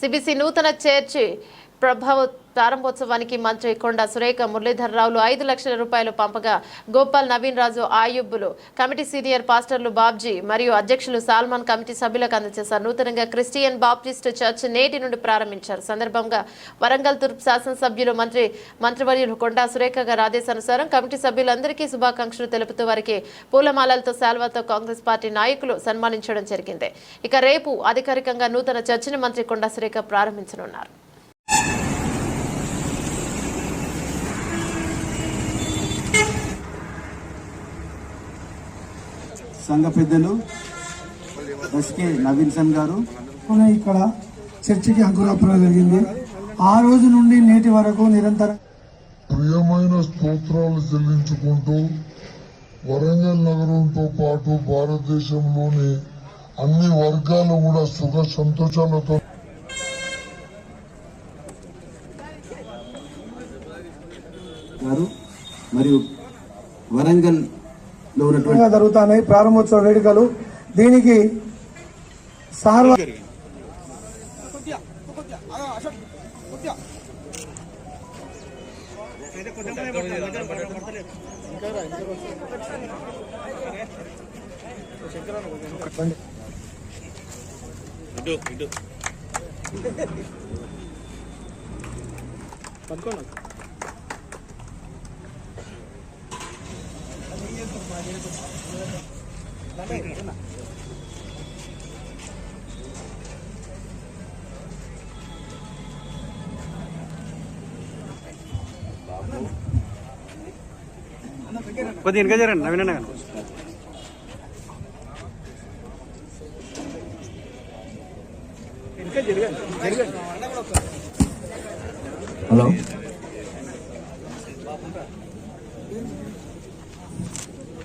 CBC నూతన చేర్చి ప్రభావ ప్రారంభోత్సవానికి మంత్రి కొండ సురేఖ మురళీధరరావులు ఐదు లక్షల రూపాయలు పంపగా గోపాల్ నవీన్ రాజు ఆయుబ్బులు కమిటీ సీనియర్ పాస్టర్లు బాబ్జీ మరియు అధ్యక్షులు సాల్మాన్ కమిటీ సభ్యులకు అందజేశారు. నూతనంగా క్రిస్టియన్ బాప్టిస్ట్ చర్చ్ నేటి నుండి ప్రారంభించారు. సందర్భంగా వరంగల్ తూర్పు శాసనసభ్యులు మంత్రి మంత్రివర్యులు కొండా సురేఖ గారు ఆదేశానుసారం కమిటీ సభ్యులందరికీ శుభాకాంక్షలు తెలుపుతూ వారికి పూలమాలలతో శాల్వాతో కాంగ్రెస్ పార్టీ నాయకులు సన్మానించడం జరిగింది. ఇక రేపు అధికారికంగా నూతన చర్చిని మంత్రి కొండా సురేఖ ప్రారంభించనున్నారు. సంఘ పెద్దలు ఎస్కే నవీన్సన్ గారు. ఇక్కడ చర్చికి అంకురార్పణ జరిగింది. ఆ రోజు నుండి నేటి వరకు నిరంతరం ప్రియమైన స్తోత్రాలు చెల్లించుకుంటూ వరంగల్ నగరంతో పాటు భారతదేశంలోని అన్ని వర్గాలు కూడా సుఖ సంతోషాలతో గారు మరియు వరంగల్లో ఉన్నటువంటి జరుగుతున్నాయి. ప్రారంభోత్సవ వేడుకలు. దీనికి సార్వ కొద్దిగా వెనక జరగండి నవీన గారు. హలో.